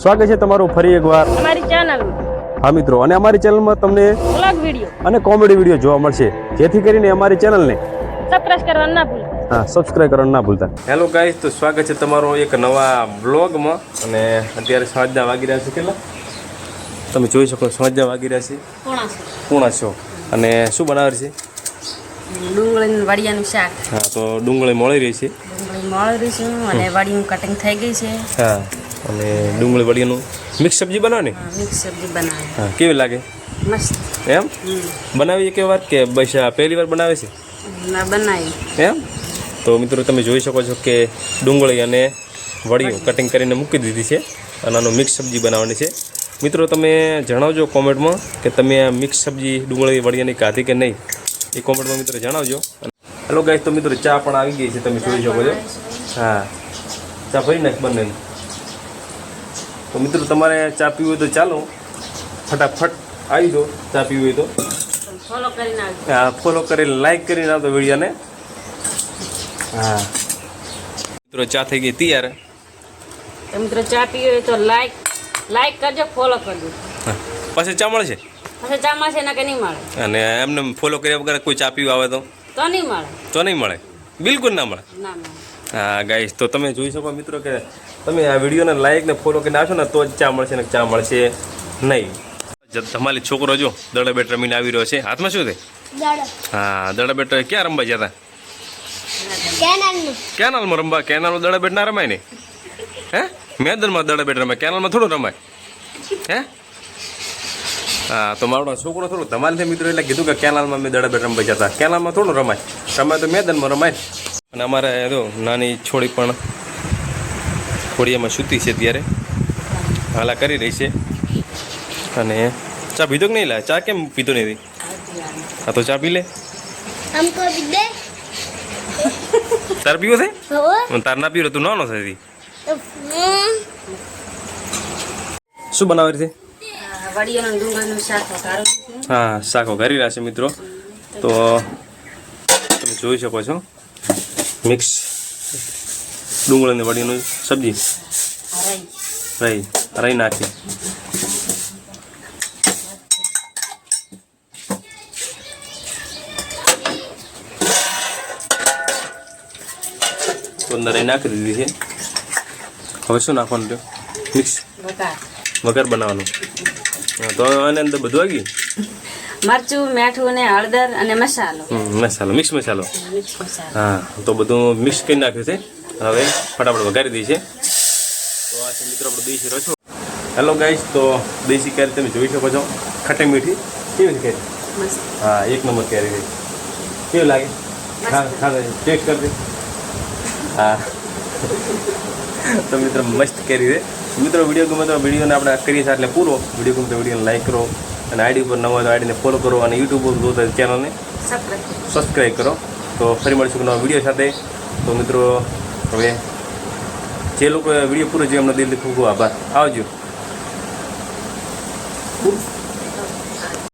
સ્વાગત છે તમારું ફરી એકવાર. અમારી ચેનલ હા મિત્રો અને અમારી ચેનલમાં તમને વ્લોગ વીડિયો અને કોમેડી વીડિયો જોવા મળશે. જેથી કરીને અમારી ચેનલને સબસ્ક્રાઇબ કરવા ના ભૂલતા હા સબસ્ક્રાઇબ કરવાનું ના ભૂલતા. હેલો ગાઈસ તો સ્વાગત છે તમારો એક નવા બ્લોગમાં અને અત્યારે સાંજના વાગી રહ્યા છે કેટલા? તમે જોઈ શકો સાંજના વાગી રહ્યા છે. પૂણા છો. અને શું બનાવે છે? ડુંગળી વડિયાનું શાક. હા તો ડુંગળી મળી રહી છે. ડુંગળી મળી છે અને વડિયું કટિંગ થઈ ગઈ છે. હા. અને ડુંગળી વળીનું મિક્સ સબ્જી બનાવવાની? મિક્સ સબ્જી બનાવે. હા કેવી લાગે? મસ્ત. એમ? બનાવી એક વાર કે બસ પહેલી વાર બનાવે છે? ના બનાવી. એમ? તો મિત્રો તમે જોઈ શકો છો કે ડુંગળી અને વડિયું કટિંગ કરીને મૂકી દીધી છે અને આનું મિક્સ સબ્જી બનાવવાની છે. મિત્રો તમે જણાવજો કોમેન્ટમાં કે તમે આ મિક્સ સબ્જી ડુંગળી વડીયાની કાધી કે નહીં? એ કોમેન્ટમાં મિત્રો જણાવજો. હેલો ગાઈશ તો મિત્રો ચા પણ આવી ગઈ છે તમે જોઈ શકો છો. હા. ચા ભરી નાખ બંને તો મિત્રો તમારે ચા પીવી હોય તો ચાલો. ફટાફટ આવી જાઓ ચા પીવી હોય તો. હા ફોલો કરીને લાઈક કરીને આવતો વિડીયોને. હા. મિત્રો ચા થઈ ગઈ તૈયાર. મિત્રો ચા પીવી હોય તો લાઈક લાઈક કરજો ફોલો કરજો. પછી ચા મળશે પછી ચા મળશે ના કે નહીં મળે? અને એમને ફોલો કર્યા વગર કોઈ ચા પીવા આવે તો? તો નહીં મળે. તો નહીં મળે? બિલકુલ ના મળે. ના મળે હા ગાઈશ તો તમે જોઈ શકો મિત્રો કે તમે આ વિડીયોને લાઈક ને ફોલો કરીને આવશો ને તો જ ચા મળશે ને ચા મળશે નહીં. ધમાલી તમારી છોકરો જો દડા બેટ રમીને આવી રહ્યો છે હાથમાં શું છે? હા દડા બેટ ક્યાં રમવા જતા કેનાલમાં રમવા? કેનાલમાં દડા બેટ ના રમાય ને? હે? મેદાનમાં દડા બેટ રમાય કેનાલમાં થોડું રમાય. હે? હા તો મારો છોકરો થોડું તમારે મિત્રો એટલે કીધું કે કેનાલમાં મેં દડા બેટ રમવા જતા કેનાલમાં થોડું રમાય. રમાય તો મેદાનમાં રમાય. અને અમારે તો નાની છોડી પણ ખોડિયામાં સૂતી છે ત્યારે હાલા કરી રહી છે. અને ચા પીધો કે નહીં લા? ચા કેમ પીધો નહીં હા તો ચા પી લે. તાર પીવો છે? તાર ના પીવો તું નાનો છે શું બનાવે છે. હા શાક વઘારી રહ્યા છે મિત્રો. તો તમે જોઈ શકો છો. મિક્સ ડુંગળી અને વડીનું સબ્જી. રાઈ. રહી નાખી. અંદર રાઈ નાખી દીધી છે. હવે શું નાખવાનું છે? મિક્સ વઘાર. બનાવવાનું. તો આની અંદર બધું આવી ગયું? મરચું મીઠું ને હળદર અને મસાલો. મસાલો મિક્સ મસાલો. હા તો બધું મિક્સ કરી નાખ્યું છે. હવે ફટાફટ વઘારી દઈએ. છે તો આ છે મિત્રો આપણો દેશી રસો. હેલો ગાઈસ તો દેશી કેરી તમે જોઈ શકો છો. ખટી મીઠી. કેવી છે કેરી? હા એક નંબર કેરી કેવી લાગે? ટેસ્ટ કરજે. હા. તો મિત્રો મસ્ત કેરી છે. મિત્રો વીડિયો ગમે તો વિડીયોને આપણે કરીએ છીએ એટલે પૂરો. વીડિયો ગમે તો વિડીયોને લાઈક કરો. અને આઈડી ઉપર નવા તો આઈડીને ફોલો કરો અને યુટ્યુબ ઉપર જોતા ચેનલને સબસ્ક્રાઈબ કરો. તો ફરી મળીશું નવા વીડિયો સાથે. તો મિત્રો હવે જે લોકો વીડિયો પૂરો જોયો એમનો દિલથી ખૂબ ખૂબ આભાર. આવજો.